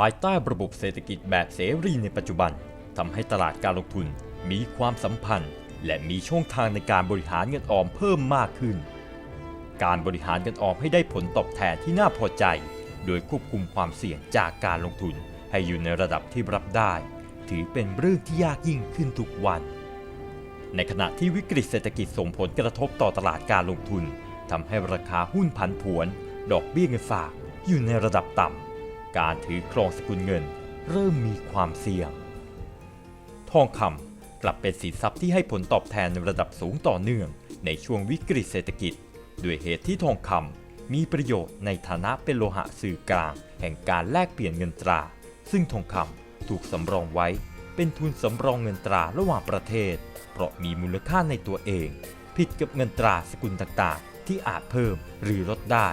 ายใต้ระบบเศรษฐกิจแบบเสรีในปัจจุบันทำให้ตลาดการลงทุนมีความสัมพันธ์ และมีช่องทางในการบริหารเงินออมเพิ่มมากขึ้น การบริหารเงินออมให้ได้ผลตอบแทนที่น่าพอใจ โดยควบคุมความเสี่ยงจากการลงทุนให้อยู่ในระดับที่รับได้ ถือเป็นเรื่องที่ยากยิ่งขึ้นทุกวัน ในขณะที่วิกฤตเศรษฐกิจส่งผลกระทบต่อตลาดการลงทุนทำให้ราคาหุ้นผันผวน ดอกเบี้ยเงินฝากอยู่ในระดับต่ำ การถือครองสกุลเงิน เริ่มมีความเสี่ยง ทองคำกลับเป็นสินทรัพย์ที่ให้ผลตอบแทนระดับสูงต่อเนื่อง ในช่วงวิกฤตเศรษฐกิจ ด้วยเหตุที่ทองคำมีประโยชน์ในฐานะเป็นโลหะสื่อกลาง แห่งการแลกเปลี่ยนเงินตรา ซึ่งทองคำถูกสำรองไว้ เป็นทุนสำรองเงินตราระหว่างประเทศ เพราะมีมูลค่าในตัวเอง ผิดกับเงินตราสกุลต่างๆ ที่อาจเพิ่มหรือลดได้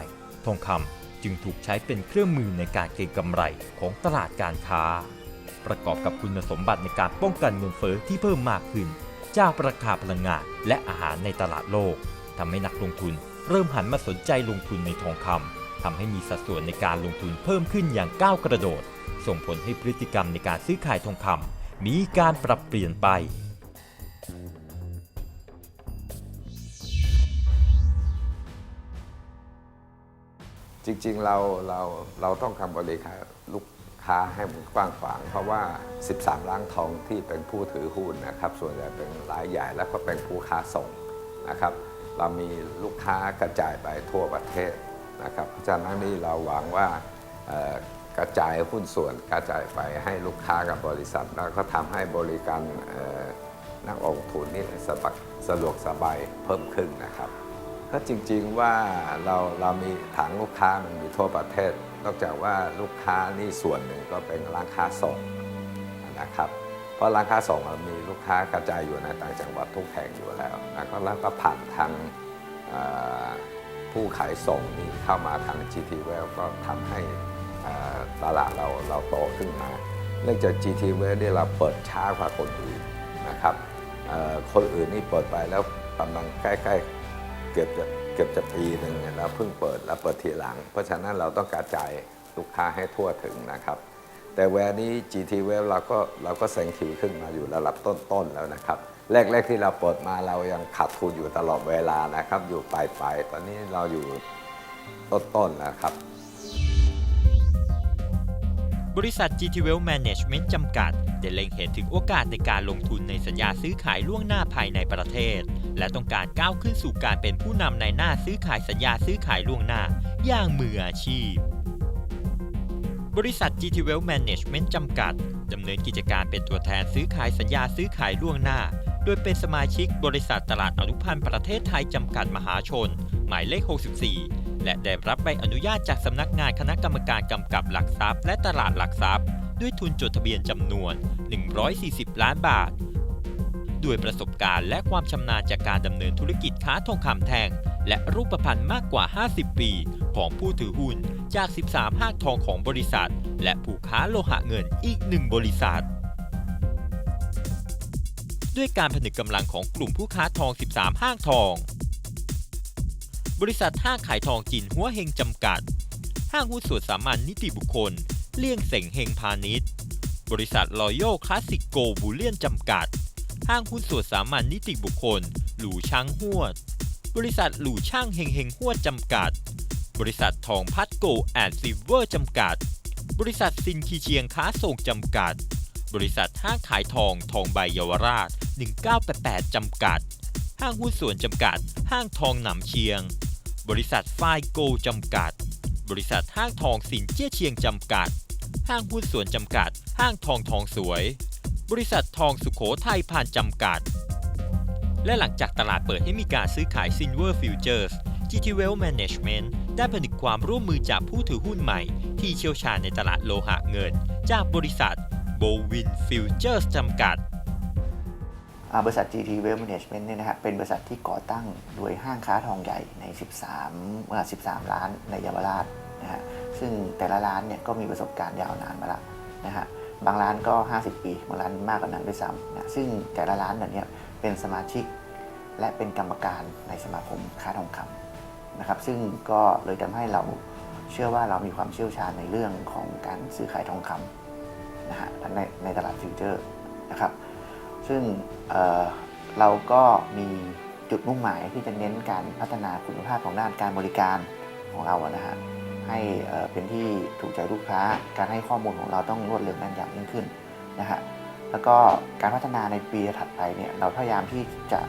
ทองคำ จึงถูกใช้เป็นเครื่องมือในการเก็งกำไรของตลาดการค้า ประกอบกับคุณสมบัติในการป้องกันเงินเฟ้อที่เพิ่มมากขึ้น จากราคาพลังงานและอาหารในตลาดโลกทำให้นักลงทุนเริ่มหันมาสนใจลงทุนในทองคำทำให้มีสัดส่วนในการลงทุนเพิ่มขึ้นอย่างก้าวกระโดด ส่งผลให้พฤติกรรมในการซื้อขายทองคำมีการปรับเปลี่ยนไป จริงๆเราเราเราต้องทำบริการลูกค้าให้มันกว้างขวาง เพราะว่า 13 ล้านทองที่เป็นผู้ถือหุ้นนะครับส่วนใหญ่เป็นรายใหญ่แล้วก็เป็นผู้ค้าส่งนะครับ เรามีลูกค้ากระจายไปทั่วประเทศนะครับเพราะฉะนั้นนี่เราหวังว่ากระจายหุ้นส่วนกระจายไปให้ลูกค้ากับบริษัท แล้วก็ทำให้บริการเอ่อนักลงทุนนี่สะดวกสบายเพิ่มขึ้นนะครับ ก็จริงๆว่าเราเรามีฐานลูกค้ามันมีทั่วประเทศ นอกจากว่าลูกค้านี่ส่วนหนึ่งก็เป็นร้านค้าส่งนะครับ เพราะร้านค้าส่งเรามีลูกค้ากระจายอยู่ในต่างจังหวัดทุกแห่งอยู่แล้วแล้วก็แล้วก็ผ่านทางผู้ขายส่งนี่เข้ามาทาง GT w e l ก็ทำให้ตลาดเราเราโตขึ้นมาเนื่องจาก GT w e l เนี่ยเราเปิดช้ากว่าคนอื่นนะครับคนอื่นนี่เปิดไปแล้วกำลังใกล้ ๆ เกือบจะเกือบจะปีหนึ่งเนี่ยแล้วเพิ่งเปิดแล้วเปิดทีหลัง เพราะฉะนั้นเราต้องกระจายลูกค้าให้ทั่วถึงนะครับ แต่แวร์นี้ GT Web เราก็เราก็แซงคิวขึ้นมาอยู่ระดับต้นๆแล้วนะครับ แรก ๆ ที่เราเปิดมาเรายังขาดทุนอยู่ตลอดเวลานะครับ อยู่ปลายๆตอนนี้เราอยู่ต้นๆแล้วครับบริษัท GT Well Management จำกัด ได้เล็งเห็นถึงโอกาสในการลงทุนในสัญญาซื้อขายล่วงหน้าภายในประเทศ และต้องการก้าวขึ้นสู่การเป็นผู้นำในหน้าซื้อขายสัญญาซื้อขายล่วงหน้า อย่างมืออาชีพ บริษัท GTWell Management จำกัดดำเนินกิจการเป็นตัวแทนซื้อขายสัญญาซื้อขายล่วงหน้า โดยเป็นสมาชิกบริษัทตลาดอนุพันธ์ประเทศไทยจำกัดมหาชน หมายเลข 64 และได้รับใบอนุญาตจากสำนักงานคณะกรรมการกำกับหลักทรัพย์ และตลาดหลักทรัพย์ ด้วยทุนจดทะเบียนจำนวน 140 ล้านบาท ด้วยประสบการณ์และความชำนาญจากการดำเนินธุรกิจค้าทองคำแท่งและรูปพรรณมากกว่า 50 ปี ของผู้ถือหุ้นจาก 13 ห้างทองของบริษัท และผู้ค้าโลหะเงินอีกหนึ่งบริษัท ด้วยการผนึกกำลังของกลุ่มผู้ค้าทอง 13 ห้างทอง บริษัทห้างขายทองจินหัวเฮงจำกัด ห้างหุ้นส่วนสามัญนิติบุคคล เลี่ยงเสงเฮงพาณิชย์บริษัทรอยัลคลาสสิกโกบูเลียนจำกัด ห้างหุ้นส่วนสามัญนิติบุคคล หลู่ช้างหวด บริษัทหลู่ช่างเฮงเฮงหวดจำกัด บริษัททองพัดโกแอนด์ซิเวอร์จำกัด บริษัทซินคีเชียงค้าส่งจำกัด บริษัทห้างขายทองทองใบเยาวราช 1988 จำกัด ห้างหุ้นส่วนจำกัด ห้างทองหนำเชียง บริษัทฝ้ายโกจำกัด บริษัทห้างทองสินเจี้ยเชียงจำกัด ห้างหุ้นส่วนจำกัด ห้างทองทองสวย บริษัททองสุขโขทัยพานจำกัด และหลังจากตลาดเปิดให้มีการซื้อขาย Silver Futures GT Wealth Management ได้ผนึกความร่วมมือจากผู้ถือหุ้นใหม่ ที่เชี่ยวชาญในตลาดโลหะเงิน จากบริษัท Bowin Futures จำกัดบริษัท GT Wealth Management เนี่ยนะฮะเป็นบริษัทที่ก่อตั้งโดยห้างค้าทองใหญ่ใน 13เมื่อ13ล้านในเยาวราชนะฮะซึ่งแต่ละร้านเนี่ยก็มีประสบการณ์ยาวนานมาแล้วนะฮะ บางร้านก็ 50 ปีบางร้านมากกว่านั้นด้วยซ้ำนะซึ่งแต่ละร้านเนี่ยเป็นสมาชิก และเป็นกรรมการในสมาคมค้าทองคำนะครับ ซึ่งก็เลยทำให้เราเชื่อว่าเรามีความเชี่ยวชาญในเรื่องของการซื้อขายทองคำนะฮะในในตลาดฟิวเจอร์นะครับ ซึ่งเเราก็มีจุดมุ่งหมายที่จะเน้นการพัฒนาคุณภาพของด้านการบริการของเราอะนะฮะ ให้เป็นที่ถูกใจลูกค้า การให้ข้อมูลของเราต้องรวดเร็วแม่นยำยิ่งขึ้นนะฮะแล้วก็การพัฒนาในปีถัดไปเนี่ยเราพยายามที่จะ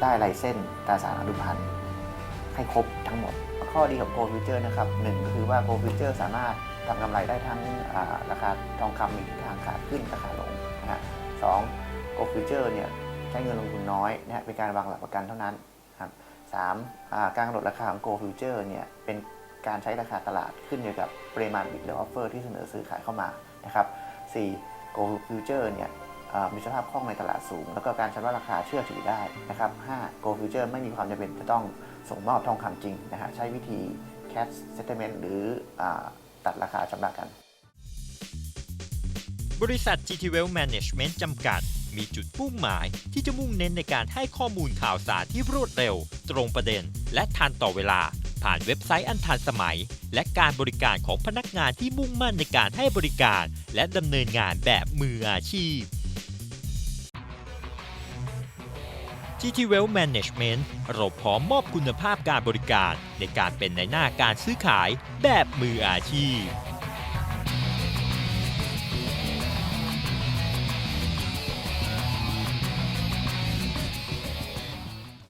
ได้ลายเส้นตราสารอนุพันธ์ให้ครบทั้งหมด ข้อดีของ Go Future นะครับหนึ่งก็คือว่า Go Future สามารถทำกำไรได้ทั้งราคาทองคำมีทิศทางขาขึ้นราคาลงนะฮะสอง Go Future เนี่ยใช้เงินลงทุนน้อยนะฮะเป็นการวางหลักประกันเท่านั้นครับสามการกำหนดราคาของ Go Future เนี่ยเป็น การใช้ราคาตลาดขึ้นอยู่กับปริมาณบิดหรือออฟเฟอร์ที่เสนอซื้อขายเข้ามานะครับสี่ Go Future เนี่ยเอ่อมีสภาพคล่องในตลาดสูง แล้วก็การชำระราคาเชื่อถือได้นะครับ5 Go Future ไม่มีความจำเป็นจะต้องส่งมอบทองคำจริงนะฮะใช้วิธี cash settlement หรืออตัดราคาชำระกัน บริษัท GT Well Management จำกัด มีจุดมุ่งหมายที่จะมุ่งเน้นในการให้ข้อมูลข่าวสารที่รวดเร็ว ตรงประเด็น และทันต่อเวลา ผ่านเว็บไซต์อันทันสมัย และการบริการของพนักงานที่มุ่งมั่นในการให้บริการ และดำเนินงานแบบมืออาชีพ GT Well Management เราพร้อมมอบคุณภาพการบริการในการเป็นในหน้าการซื้อขายแบบมืออาชีพ